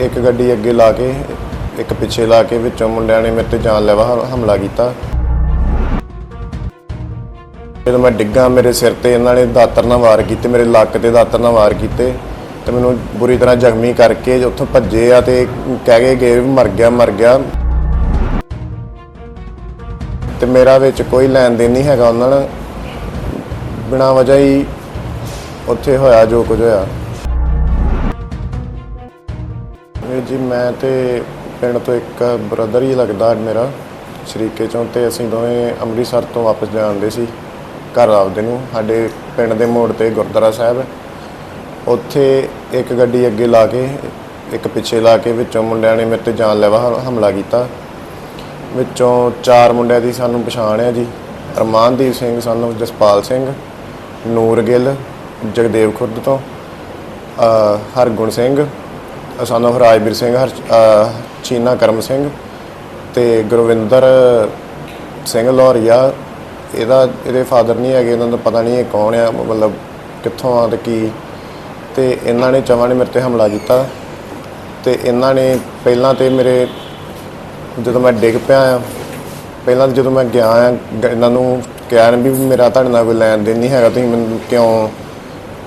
ਇੱਕ ਗੱਡੀ ਅੱਗੇ ਲਾ ਕੇ, ਇੱਕ ਪਿੱਛੇ ਲਾ ਕੇ ਵਿੱਚੋਂ ਮੁੰਡਿਆਂ ਨੇ ਮੇਰੇ ਤੇ ਜਾਨਲੇਵਾ ਹ- ਹਮਲਾ ਕੀਤਾ। ਜਦੋਂ ਮੈਂ ਡਿੱਗਾ, ਮੇਰੇ ਸਿਰ ਤੇ ਇਹਨਾਂ ਨੇ ਦਾਤਰ ਨਾਲ ਵਾਰ ਕੀਤੇ, ਮੇਰੇ ਲੱਕ ਤੇ ਦਾਤਰ ਨਾਲ ਵਾਰ ਕੀਤੇ। ਤੇ ਮੈਨੂੰ ਬੁਰੀ ਤਰ੍ਹਾਂ ਜ਼ਖਮੀ ਕਰਕੇ ਉੱਥੋਂ ਭੱਜੇ ਆ ਤੇ ਕਹਿ ਕੇ ਗਏ ਵੀ ਮਰ ਗਿਆ ਮਰ ਗਿਆ। ਤੇ ਮੇਰਾ ਵਿੱਚ ਕੋਈ ਲੈਣ ਦੇਣ ਨਹੀਂ ਹੈਗਾ ਉਹਨਾਂ ਨਾਲ। ਬਿਨਾਂ ਵਜ੍ਹਾ ਹੀ ਉੱਥੇ ਹੋਇਆ ਜੋ ਕੁਝ ਹੋਇਆ। ਵੀਰ ਜੀ ਮੈਂ ਤੇ ਪਿੰਡ ਤੋਂ ਇੱਕ ਬ੍ਰਦਰ ਹੀ ਲੱਗਦਾ ਮੇਰਾ ਸ਼ਰੀਕੇ ਚੋਂ ਤੇ ਅਸੀਂ ਦੋਵੇਂ ਅੰਮ੍ਰਿਤਸਰ ਤੋਂ ਵਾਪਸ ਜਾਂਦੇ ਸੀ ਘਰ ਆਪਦੇ ਨੂੰ ਸਾਡੇ ਪਿੰਡ ਦੇ ਮੋੜ ਤੇ ਗੁਰਦੁਆਰਾ ਸਾਹਿਬ ਹੈ। ਉੱਥੇ ਇੱਕ ਗੱਡੀ ਅੱਗੇ ਲਾ ਕੇ ਇੱਕ ਪਿੱਛੇ ਲਾ ਕੇ ਵਿੱਚੋਂ ਮੁੰਡਿਆਂ ਨੇ ਮੇਰੇ ਤੇ ਜਾਨਲੇਵਾ ਹ- ਹਮਲਾ ਕੀਤਾ ਵਿੱਚੋਂ ਚਾਰ ਮੁੰਡਿਆਂ ਦੀ ਸਾਨੂੰ ਪਛਾਣ ਹੈ ਜੀ ਅਰਮਾਨਦੀਪ ਸਿੰਘ ਸਾਨੂੰ ਜਸਪਾਲ ਸਿੰਘ ਨੂਰ ਗਿੱਲ ਜਗਦੇਵ ਖੁਰਦ ਤੋਂ ਅ, ਹਰਗੁਣ ਸਿੰਘ ਸਾਨੂੰ ਰਾਜਵੀਰ ਸਿੰਘ ਹਰ ਅ, ਚੀਨਾ ਕਰਮ ਸਿੰਘ ਤੇ ਗੁਰਵਿੰਦਰ ਸਿੰਘ ਲੋਰੀਆ ਇਹਦਾ ਇਹਦੇ ਫਾਦਰ ਨਹੀਂ ਹੈਗੇ ਇਹਨਾਂ ਦਾ ਪਤਾ ਨਹੀਂ ਇਹ ਕੌਣ ਆ ਮਤਲਬ ਕਿੱਥੋਂ ਆ ਤੇ ਕੀ। ਤੇ ਇਹਨਾਂ ਨੇ ਚਵਾਂ ਨੇ ਮੇਰੇ ਤੇ ਹਮਲਾ ਕੀਤਾ। ਤੇ ਇਹਨਾਂ ਨੇ ਪਹਿਲਾਂ ਤੇ ਮੇਰੇ ਜਦੋਂ ਮੈਂ ਡਿੱਗ ਪਿਆ ਆ ਪਹਿਲਾਂ ਤਾਂ ਜਦੋਂ ਮੈਂ ਗਿਆ ਆ ਗ- ਇਹਨਾਂ ਨੂੰ ਕਿਹਾ ਵੀ ਮੇਰਾ ਤੁਹਾਡੇ ਨਾਲ ਕੋਈ ਲੈਣ ਦੇਣ ਨਹੀਂ ਹੈਗਾ ਤੁਸੀਂ ਮੈਨੂੰ ਕਿਉਂ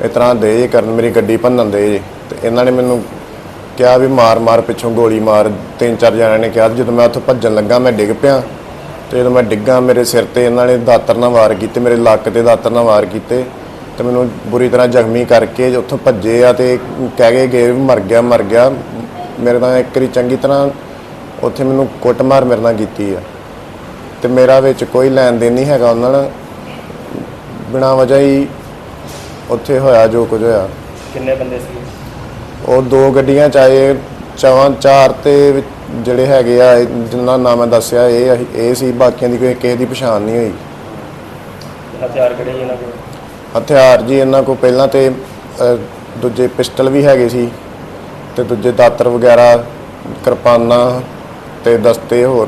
ਇਸ ਤਰ੍ਹਾਂ ਦੇ ਜੇ ਕਰਨ ਮੇਰੀ ਗੱਡੀ ਭੰਨਣ ਦੇ ਜੇ। ਤੇ ਇਹਨਾਂ ਨੇ ਮੈਨੂੰ ਕਿਹਾ ਵੀ ਮਾਰ ਮਾਰ ਪਿੱਛੋਂ ਗੋਲੀ ਮਾਰ, ਤਿੰਨ ਚਾਰ ਜਣਿਆਂ ਨੇ ਕਿਹਾ, ਜਦੋਂ ਮੈਂ ਉੱਥੋਂ ਭੱਜਣ ਲੱਗਾ, ਮੈਂ ਡਿੱਗ ਪਿਆ। ਤੇ ਜਦੋਂ ਮੈਂ ਡਿੱਗਾ, ਮੇਰੇ ਸਿਰ ਤੇ ਇਹਨਾਂ ਨੇ ਦਾਤਰ ਨਾਲ ਵਾਰ ਕੀਤੇ, ਮੇਰੇ ਲੱਕ ਤੇ ਦਾਤਰ ਨਾਲ ਵਾਰ ਕੀਤੇ। ਤੇ ਮੈਨੂੰ ਬੁਰੀ ਤਰ੍ਹਾਂ ਜ਼ਖਮੀ ਕਰਕੇ ਉੱਥੋਂ ਭੱਜੇ ਆ ਤੇ ਕਹਿ ਕੇ ਗਏ ਵੀ ਮਰ ਗਿਆ ਮਰ ਗਿਆ। ਮੇਰੇ ਨਾਲ ਇੱਕ ਵਾਰੀ ਚੰਗੀ ਤਰ੍ਹਾਂ ਉੱਥੇ ਮੈਨੂੰ ਕੁੱਟਮਾਰ ਮੇਰੇ ਨਾਲ ਕੀਤੀ ਆ। ਤੇ ਮੇਰਾ ਵਿੱਚ ਕੋਈ ਲੈਣ ਦੇਣ ਨਹੀਂ ਹੈਗਾ ਉਹਨਾਂ ਨਾਲ। ਬਿਨਾਂ ਵਜ੍ਹਾ ਹੀ ਉੱਥੇ ਹੋਇਆ ਜੋ ਕੁਝ ਹੋਇਆ। ਕਿੰਨੇ ਬੰਦੇ ਸੀ? ਉਹ ਦੋ ਗੱਡੀਆਂ ਚ ਆਏ ਚਵਾਂ ਚਾਰ ਤੇ ਵਿੱਚ ਜਿਹੜੇ ਹੈਗੇ ਆ ਜਿਨ੍ਹਾਂ ਨਾਮ ਮੈਂ ਦੱਸਿਆ ਇਹ ਇਹ ਸੀ ਬਾਕੀਆਂ ਦੀ ਕੋਈ ਕਿਸੇ ਦੀ ਪਛਾਣ ਨਹੀਂ ਹੋਈ। ਹਥਿਆਰ ਕਿਹੜੇ ਸੀ ਇਹਨਾਂ ਕੋਲ? ਹਥਿਆਰ ਜੀ ਇਹਨਾਂ ਕੋਲ ਪਹਿਲਾਂ ਤੇ ਅ, ਦੂਜੇ ਪਿਸਟਲ ਵੀ ਹੈਗੇ ਸੀ ਤੇ ਦੂਜੇ ਦਾਤਰ ਵਗੈਰਾ ਕਿਰਪਾਨਾਂ ਤੇ ਦਸਤੇ ਹੋਰ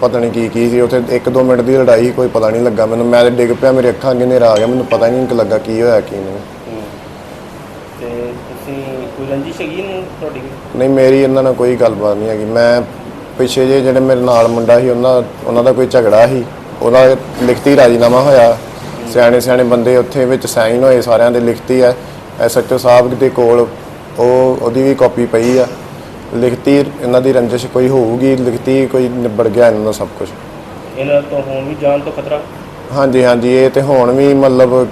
ਪਤਾ ਨਹੀਂ ਕੀ ਕੀ ਸੀ ਉੱਥੇ 1-2 ਮਿੰਟ ਦੀ ਲੜਾਈ ਕੋਈ ਪਤਾ ਨਹੀਂ ਲੱਗਾ ਮੈਨੂੰ। ਮੈਂ ਤੇ ਡਿੱਗ ਪਿਆ ਮੇਰੇ ਅੱਖਾਂ ਅੱਗੇ ਹਨੇਰਾ ਆ ਗਿਆ ਮੈਨੂੰ ਪਤਾ ਹੀ ਨਹੀਂ ਲੱਗਾ ਕੀ ਹੋਇਆ ਕੀ ਨਹੀਂ। ਰੰਜਿਸ਼ ਹੈਗੀ ਨੂੰ ਤੁਹਾਡੀ? ਨਹੀਂ ਮੇਰੀ ਇਹਨਾਂ ਨਾਲ ਕੋਈ ਗੱਲਬਾਤ ਨਹੀਂ ਹੈਗੀ। ਮੈਂ ਪਿੱਛੇ ਜੇ ਜਿਹੜੇ ਮੇਰੇ ਨਾਲ ਮੁੰਡਾ ਸੀ ਉਹਨਾਂ ਉਹਨਾਂ ਦਾ ਕੋਈ ਝਗੜਾ ਸੀ। ਉਹਦਾ ਲਿਖਤੀ ਰਾਜੀਨਾਮਾ ਹੋਇਆ। ਸਿਆਣੇ ਸਿਆਣੇ ਬੰਦੇ ਉੱਥੇ ਵਿੱਚ ਸਾਈਨ ਹੋਏ ਸਾਰਿਆਂ ਦੇ ਲਿਖਤੀ ਹੈ। ਐਸਐਚਓ ਸਾਹਿਬ ਦੇ ਕੋਲ ਉਹ ਉਹਦੀ ਵੀ ਕਾਪੀ ਪਈ ਆ। ਲਿਖਤੀ ਇਹਨਾਂ ਦੀ ਰੰਜਿਸ਼ ਕੋਈ ਹੋਊਗੀ ਲਿਖਤੀ ਕੋਈ ਨਿਬੜ ਗਿਆ ਇਹਨਾਂ ਦਾ ਸਭ ਕੁਝ ਇਹਨਾਂ ਤੋਂ ਹੁਣ ਵੀ ਜਾਨ ਤੋਂ ਖਤਰਾ? ਹਾਂਜੀ ਹਾਂਜੀ ਇਹ ਤੇ ਹੁਣ ਵੀ ਮਤਲਬ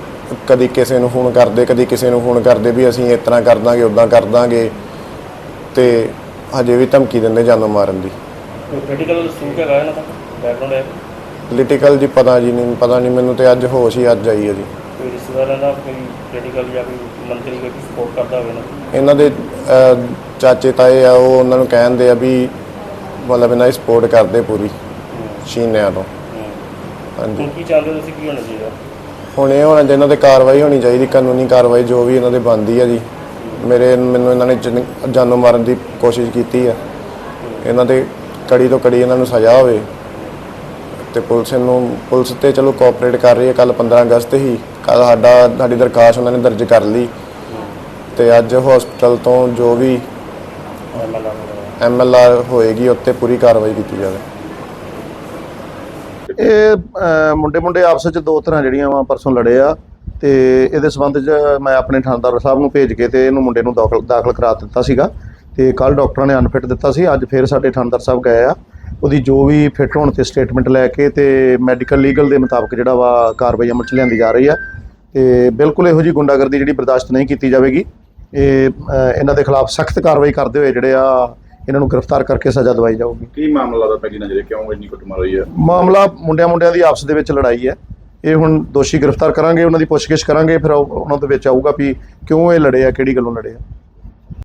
ਕਦੀ ਕਿਸੇ ਨੂੰ ਫੋਨ ਕਰਦੇ ਕਦੀ ਕਿਸੇ ਨੂੰ ਫੋਨ ਕਰਦੇ ਵੀ ਅਸੀਂ ਇਸ ਤਰ੍ਹਾਂ ਕਰ ਦਾਂਗੇ ਉਦਾਂ ਕਰ ਦਾਂਗੇ ਤੇ ਹਜੇ ਵੀ ਧਮਕੀ ਦਿੰਦੇ ਜਾਨੋਂ ਮਾਰਨ ਦੀ। ਸੂਟ ਹੈਗਾ ਇਹਨਾਂ ਦਾ? ਬੈਕਗ੍ਰਾਉਂਡ ਹੈ? ਪੋਲੀਟੀਕਲ ਜੀ ਪਤਾ ਜੀ ਨਹੀਂ ਪਤਾ ਨਹੀਂ ਮੈਨੂੰ ਤੇ ਅੱਜ ਹੋਸ਼ ਹੀ ਅੱਜ ਆਈ ਹੈ ਜੀ। ਕੋਈ ਰਿਸ਼ਤੇਦਾਰਾਂ ਦਾ ਕੋਈ ਕ੍ਰਿਟੀਕਲ ਜਾਂ ਕੋਈ ਮੰਤਰੀ ਕੋਈ ਸਪੋਰਟ ਕਰਦਾ ਹੋਵੇ ਨਾ? ਇਹਨਾਂ ਦੇ ਅਹ, ਚਾਚੇ ਤਾਏ ਆ ਉਹ ਉਹਨਾਂ ਨੂੰ ਕਹਿੰਦੇ ਆ ਵੀ ਮਤਲਬ ਇਹਨਾਂ ਦੀ ਸਪੋਰਟ ਕਰਦੇ ਪੂਰੀ ਸ਼ੀਨਿਆਂ ਤੋਂ। ਹਾਂਜੀ। ਹੁਣ ਕੀ ਚਾਹੁੰਦੇ ਹੋ ਤੁਸੀਂ? ਕੀ ਹੋਣਾ ਚਾਹੀਦਾ? ਹੁਣ ਇਹ ਹੋਣਾ ਚਾਹੀਦਾ ਤੇ ਕਾਰਵਾਈ ਹੋਣੀ ਚਾਹੀਦੀ ਕਾਨੂੰਨੀ ਕਾਰਵਾਈ ਜੋ ਵੀ ਇਹਨਾਂ ਦੇ ਬਣਦੀ ਆ ਜੀ। ਮੇਰੇ ਮੈਨੂੰ ਇਹਨਾਂ ਨੇ ਜਨ- ਜਾਨੋਂ ਮਾਰਨ ਦੀ ਕੋਸ਼ਿਸ਼ ਕੀਤੀ ਆ। ਇਹਨਾਂ ਦੇ ਕੜੀ ਤੋਂ ਕੜੀ ਇਹਨਾਂ ਨੂੰ ਸਜ਼ਾ ਹੋਵੇ। ਤੇ ਪੁਲਿਸ ਨੂੰ ਪੁਲਿਸ ਤੇ ਚਲੋ ਕੋਆਪਰੇਟ ਕਰ ਰਹੀ ਹੈ ਕੱਲ 15 ਅਗਸਤ ਹੀ। ਕੱਲ ਸਾਡਾ ਸਾਡੀ ਦਰਖਾਸਤ ਉਹਨਾਂ ਨੇ ਦਰਜ ਕਰ ਲਈ। ਤੇ ਅੱਜ ਹਸਪੀਟਲ ਤੋਂ ਜੋ ਵੀ ਐਮਐਲਆਰ ਹੋਏਗੀ ਉੱਤੇ ਪੂਰੀ ਕਾਰਵਾਈ ਕੀਤੀ ਜਾਵੇ। ਇਹ ਮੁੰਡੇ ਮੁੰਡੇ ਆਪਸ ਵਿੱਚ ਦੋ ਤਰ੍ਹਾਂ ਜਿਹੜੀਆਂ ਵਾ ਪਰਸੋਂ ਲੜੇ ਆ ਤੇ ਇਹਦੇ ਸਬੰਧ 'ਚ ਮੈਂ ਆਪਣੇ ਥਾਣਦਾਰ ਸਾਹਿਬ ਨੂੰ ਭੇਜ ਕੇ ਤੇ ਇਹਨੂੰ ਮੁੰਡੇ ਨੂੰ ਦਾਖਲ ਦਾਖਲ ਕਰਾ ਦਿੱਤਾ ਸੀਗਾ। ਤੇ ਕੱਲ ਡਾਕਟਰਾਂ ਨੇ ਅਨਫਿਟ ਦਿੱਤਾ ਸੀ, ਅੱਜ ਫੇਰ ਸਾਡੇ ਥਾਣਦਾਰ ਸਾਹਿਬ ਗਏ ਆ। ਉਹਦੀ ਜੋ ਵੀ ਫਿੱਟ ਹੋਣ ਤੇ ਸਟੇਟਮੈਂਟ ਲੈ ਕੇ ਤੇ ਮੈਡੀਕਲ, ਲੀਗਲ ਦੇ ਮੁਤਾਬਕ ਜਿਹੜਾ ਵਾ ਕਾਰਵਾਈ ਅਮਲ 'ਚ ਲਿਆਂਦੀ ਜਾ ਰਹੀ ਆ। ਤੇ ਬਿਲਕੁਲ ਇਹੋ ਜੀ ਗੁੰਡਾਗਰਦੀ ਜਿਹੜੀ ਬਰਦਾਸ਼ਤ ਨਹੀਂ ਕੀਤੀ ਜਾਵੇਗੀ। ਇਹ ਇਹਨਾਂ ਦੇ ਖਿਲਾਫ ਸਖਤ ਕਾਰਵਾਈ ਕਰਦੇ ਹੋਏ ਜਿਹੜੇ ਆ ਇਹਨਾਂ ਨੂੰ ਗ੍ਰਿਫਤਾਰ ਕਰਕੇ ਸਜ਼ਾ ਦਵਾਈ ਜਾਊਗੀ। ਕੀ ਮਾਮਲਾ ਦਾ ਪਹਿਲੀ ਨਜ਼ਰੇ ਕਿਉਂ ਇੰਨੀ ਕੁੱਟਮਾਰ ਹੋਈ ਹੈ? ਮਾਮਲਾ ਮੁੰਡਿਆਂ ਮੁੰਡਿਆਂ ਦੀ ਆਪਸ ਦੇ ਵਿੱਚ ਲੜਾਈ ਹੈ। ਇਹ ਹੁਣ ਦੋਸ਼ੀ ਗ੍ਰਿਫਤਾਰ ਕਰਾਂਗੇ ਉਹਨਾਂ ਦੀ ਪੁੱਛਗਿੱਛ ਕਰਾਂਗੇ ਫਿਰ ਉਹ- ਉਹਨਾਂ ਦੇ ਵਿੱਚ ਆਊਗਾ ਵੀ ਕਿਉਂ ਇਹ ਲੜੇ ਆ ਕਿਹੜੀ ਗੱਲੋਂ ਲੜੇ ਆ।